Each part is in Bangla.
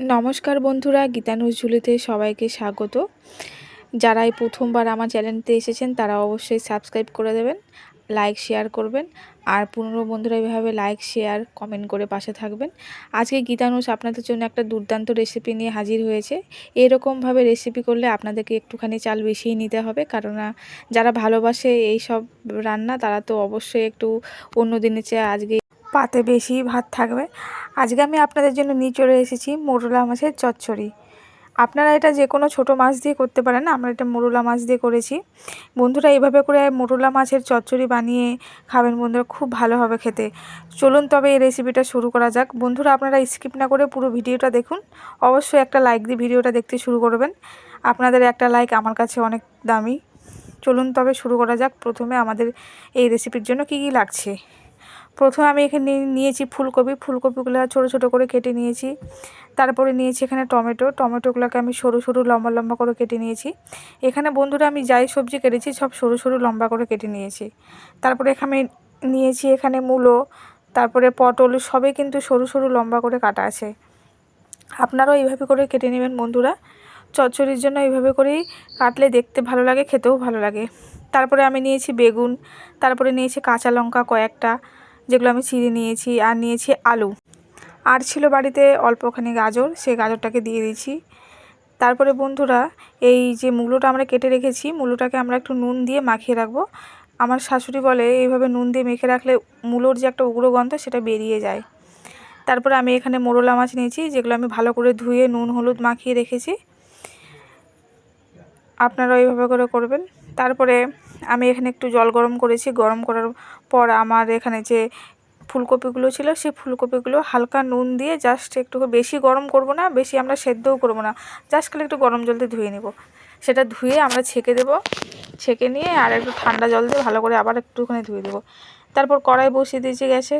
নমস্কার বন্ধুরা, গীতানুজ ঝুলিতে সবাইকে স্বাগত। যারা এই প্রথমবার আমার চ্যানেলতে এসেছেন, তারা অবশ্যই সাবস্ক্রাইব করে দেবেন, লাইক, শেয়ার করবেন, আর পুরনো বন্ধুরা এভাবে লাইক, শেয়ার, কমেন্ট করে পাশে থাকবেন। আজকে গীতানুজ আপনাদের জন্য একটা দুর্দান্ত রেসিপি নিয়ে হাজির হয়েছে। এরকমভাবে রেসিপি করলে আপনাদেরকে একটুখানি চাল বেশিই নিতে হবে কারণ যারা ভালোবাসে এই সব রান্না, তারা তো অবশ্যই একটু অন্য দিনের চেয়ে আজকে পাতে বেশি ভাত থাকবে। আজকে আমি আপনাদের জন্য নিয়ে চলে এসেছি মোরলা মাছের চচ্চড়ি। আপনারা এটা যে কোনো ছোটো মাছ দিয়ে করতে পারেন, আমরা এটা মোরলা মাছ দিয়ে করেছি। বন্ধুরা, এইভাবে করে মোরলা মাছের চচ্চড়ি বানিয়ে খাবেন বন্ধুরা, খুব ভালো হবে খেতে। চলুন তবে এই রেসিপিটা শুরু করা যাক। বন্ধুরা, আপনারা স্কিপ না করে পুরো ভিডিওটা দেখুন। অবশ্যই একটা লাইক দিয়ে ভিডিওটা দেখতে শুরু করবেন। আপনাদের একটা লাইক আমার কাছে অনেক দামি। চলুন তবে শুরু করা যাক। প্রথমে আমাদের এই রেসিপির জন্য কি কি লাগছে? প্রথমে আমি এখানে নিয়েছি ফুলকপি, ফুলকপিগুলো ছোটো ছোটো করে কেটে নিয়েছি। তারপরে নিয়েছি এখানে টমেটো, টমেটোগুলোকে আমি সরু সরু, লম্বা লম্বা করে কেটে নিয়েছি। এখানে বন্ধুরা আমি যাই সবজি কেটেছি সব সরু সরু, লম্বা করে কেটে নিয়েছি। তারপরে এখানে নিয়েছি এখানে মূলো, তারপরে পটল, সবই কিন্তু সরু সরু, লম্বা করে কাটা আছে। আপনারাও এইভাবে করে কেটে নেবেন বন্ধুরা। চচ্চড়ির জন্য এইভাবে করেই কাটলে দেখতে ভালো লাগে, খেতেও ভালো লাগে। তারপরে আমি নিয়েছি বেগুন, তারপরে নিয়েছি কাঁচা লঙ্কা কয়েকটা। যেগুলো আমি ছিঁড়ে নিয়েছি আর নিয়েছি আলু। আর ছিল বাড়িতে অল্পখানি গাজর, সেই গাজরটাকে দিয়ে দিয়েছি। তারপরে বন্ধুরা, এই যে মূলোটা আমরা কেটে রেখেছি, মূলোটাকে আমরা একটু নুন দিয়ে মাখিয়ে রাখব। আমার শাশুড়ি বলে, এইভাবে নুন দিয়ে মেখে রাখলে মূলোর যে একটা উগ্র গন্ধ, সেটা বেরিয়ে যায়। তারপরে আমি এখানে মোরলা মাছ নিয়েছি, যেগুলো আমি ভালো করে ধুয়ে নুন, হলুদ মাখিয়ে রেখেছি। আপনারা এইভাবে করে করবেন। তারপরে আমি এখানে একটু জল গরম করেছি। গরম করার পর আমার এখানে যে ফুলকপিগুলো ছিল, সেই ফুলকপিগুলো হালকা নুন দিয়ে জাস্ট একটু বেশি গরম করব না, বেশি আমরা সেদ্ধও করব না। জাস্ট খালি একটু গরম জল দিয়ে ধুয়ে নেব। সেটা ধুয়ে আমরা ছেঁকে দেব। ছেঁকে নিয়ে আর একটু ঠান্ডা জল দিয়ে ভালো করে আবার একটুখানি ধুয়ে দেবো। তারপর কড়াই বসিয়ে দিয়েছি গ্যাসে।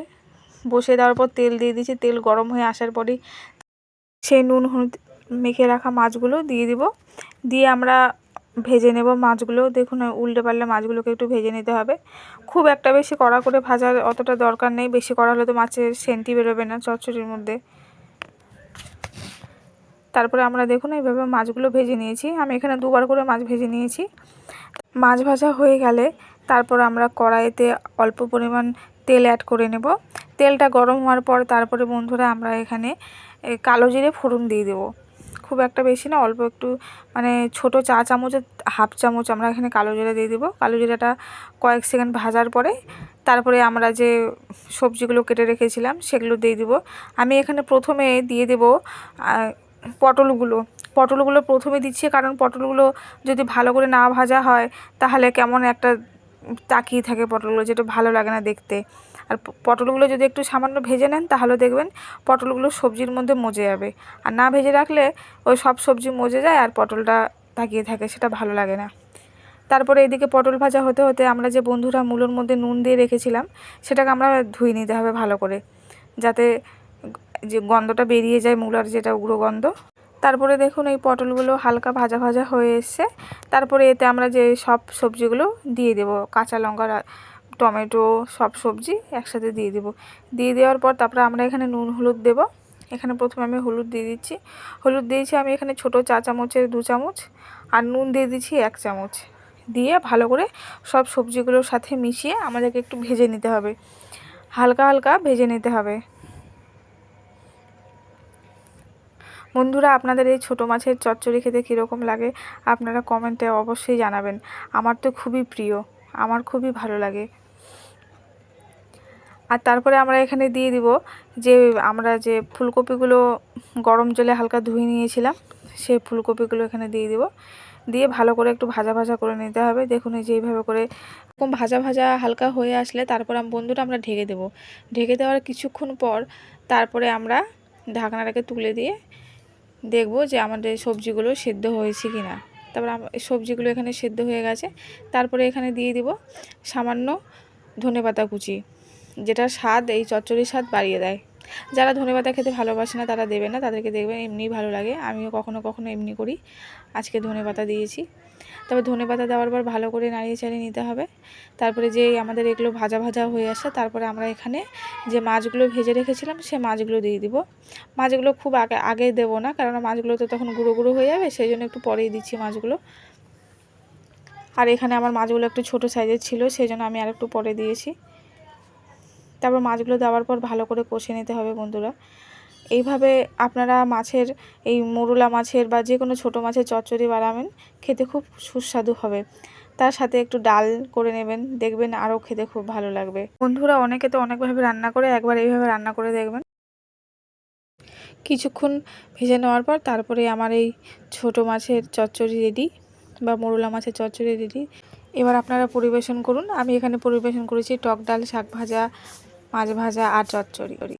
বসিয়ে দেওয়ার পর তেল দিয়ে দিয়েছি। তেল গরম হয়ে আসার পরই সেই নুন হলুদ মেখে রাখা মাছগুলো দিয়ে দিব। দিয়ে আমরা ভেজে নেব মাছগুলো। দেখুন, উল্টে পারলে মাছগুলোকে একটু ভেজে নিতে হবে। খুব একটা বেশি কড়া করে ভাজার অতটা দরকার নেই। বেশি করা হলে তো মাছের সেন্টি বেরোবে না চচ্চড়ির মধ্যে। তারপরে আমরা দেখুন, এইভাবে মাছগুলো ভেজে নিয়েছি। আমি এখানে দুবার করে মাছ ভেজে নিয়েছি। মাছ ভাজা হয়ে গেলে তারপর আমরা কড়াইতে অল্প পরিমাণ তেল অ্যাড করে নেব। তেলটা গরম হওয়ার পর তারপরে বন্ধুরা আমরা এখানে কালো জিরে ফোড়ন দিয়ে দেবো। খুব একটা বেশি না, অল্প একটু মানে ছোট চা চামচের হাফ চামচ আমরা এখানে কালো জিরা দিয়ে দেবো। কালো জিরাটা কয়েক সেকেন্ড ভাজার পরে তারপরে আমরা যে সবজিগুলো কেটে রেখেছিলাম সেগুলো দিয়ে দিব। আমি এখানে প্রথমে দিয়ে দেব পটলগুলো। পটলগুলো প্রথমে দিচ্ছি কারণ পটলগুলো যদি ভালো করে না ভাজা হয় তাহলে কেমন একটা তাকিয়ে থাকে পটলগুলো, যেটা ভালো লাগে না দেখতে। আর পটলগুলো যদি একটু সামান্য ভেজে নেন, তাহলে দেখবেন পটলগুলো সবজির মধ্যে মজে যাবে। আর না ভেজে রাখলে ওই সব সবজি মজে যায় আর পটলটা তাকিয়ে থাকে, সেটা ভালো লাগে না। তারপরে এদিকে পটল ভাজা হতে হতে আমরা যে বন্ধুরা মূলোর মধ্যে নুন দিয়ে রেখেছিলাম, সেটাকে আমরা ধুয়ে নিতে হবে ভালো করে, যাতে যে গন্ধটা বেরিয়ে যায় মূলার যেটা উগ্র গন্ধ। তারপরে দেখুন এই পটলগুলো হালকা ভাজা ভাজা হয়ে এসছে। তারপরে এতে আমরা যে সব সবজিগুলো দিয়ে দেব, কাঁচা লঙ্কা টমেটো, সব সবজি একসাথে দিয়ে দেবো। দিয়ে দেওয়ার পর তারপরে আমরা এখানে নুন, হলুদ দেব। এখানে প্রথমে আমি হলুদ দিয়ে দিচ্ছি। হলুদ দিয়েছি আমি এখানে ছোট চা চামচের দু চামচ আর নুন দিয়ে দিচ্ছি এক চামচ। দিয়ে ভালো করে সব সবজিগুলোর সাথে মিশিয়ে আমাদেরকে একটু ভেজে নিতে হবে। হালকা হালকা ভেজে নিতে হবে। বন্ধুরা, আপনাদের এই ছোটো মাছের চচ্চড়ি খেতে কীরকম লাগে আপনারা কমেন্টে অবশ্যই জানাবেন। আমার তো খুবই প্রিয়। আমার খুবই ভালো লাগে। আর তারপরে আমরা এখানে দিয়ে দিব যে আমরা যে ফুলকপিগুলো গরম জলে হালকা ধুয়ে নিয়েছিলাম, সেই ফুলকপিগুলো এখানে দিয়ে দিব। দিয়ে ভালো করে একটু ভাজা ভাজা করে নিতে হবে। দেখুন এই যে এইভাবে করে এরকম ভাজা ভাজা হালকা হয়ে আসলে তারপর বন্ধুটা আমরা ঢেকে দেব। ঢেকে দেওয়ার কিছুক্ষণ পর তারপরে আমরা ঢাকনাটাকে তুলে দিয়ে দেখব যে আমাদের সবজিগুলো সেদ্ধ হয়েছে কি না তারপর সবজিগুলো এখানে সেদ্ধ হয়ে গেছে। তারপরে এখানে দিয়ে দিব সামান্য ধনে পাতা কুচি। যেটা স্বাদ, এই চচ্চড়ির স্বাদ বাড়িয়ে দেয়। যারা ধনেপাতা খেতে ভালোবাসে না, তারা দেবে না, তাদেরকে দেখবেন এমনিই ভালো লাগে। আমিও কখনো কখনো এমনি করি। আজকে ধনেপাতা দিয়েছি। তবে ধনেপাতা দেওয়ার পর ভালো করে নাড়িয়ে চাড়িয়ে নিতে হবে। তারপরে যে আমাদের এগুলো ভাজা ভাজা হয়ে আসে, তারপরে আমরা এখানে যে মাছগুলো ভেজে রেখেছিলাম, সে মাছগুলো দিয়ে দিব। মাছগুলো খুব আগে আগে দেবো না, কারণ মাছগুলো তো তখন গুঁড়ো গুঁড়ো হয়ে যাবে, সেই জন্য একটু পরেই দিচ্ছি মাছগুলো। আর এখানে আমার মাছগুলো একটু ছোট সাইজের ছিল, সেই জন্য আমি আর একটু পরে দিয়েছি। তারপর মাছগুলো দেওয়ার পর ভালো করে কষে নিতে হবে বন্ধুরা। এইভাবে আপনারা মাছের, এই মোরলা মাছের বা যে কোনো ছোটো মাছের চচ্চড়ি বানাবেন, খেতে খুব সুস্বাদু হবে। তার সাথে একটু ডাল করে নেবেন, দেখবেন আরও খেতে খুব ভালো লাগবে। বন্ধুরা, অনেকে তো অনেকভাবে রান্না করে, একবার এইভাবে রান্না করে দেখবেন। কিছুক্ষণ ভেজে নেওয়ার পর তারপরে আমার এই ছোট মাছের চচ্চড়ি রেডি বা মোরলা মাছের চচ্চড়ি রেডি। এবার আপনারা পরিবেশন করুন। আমি এখানে পরিবেশন করেছি টক ডাল, শাক ভাজা মাছ ভাজা আর চচ্চড়ি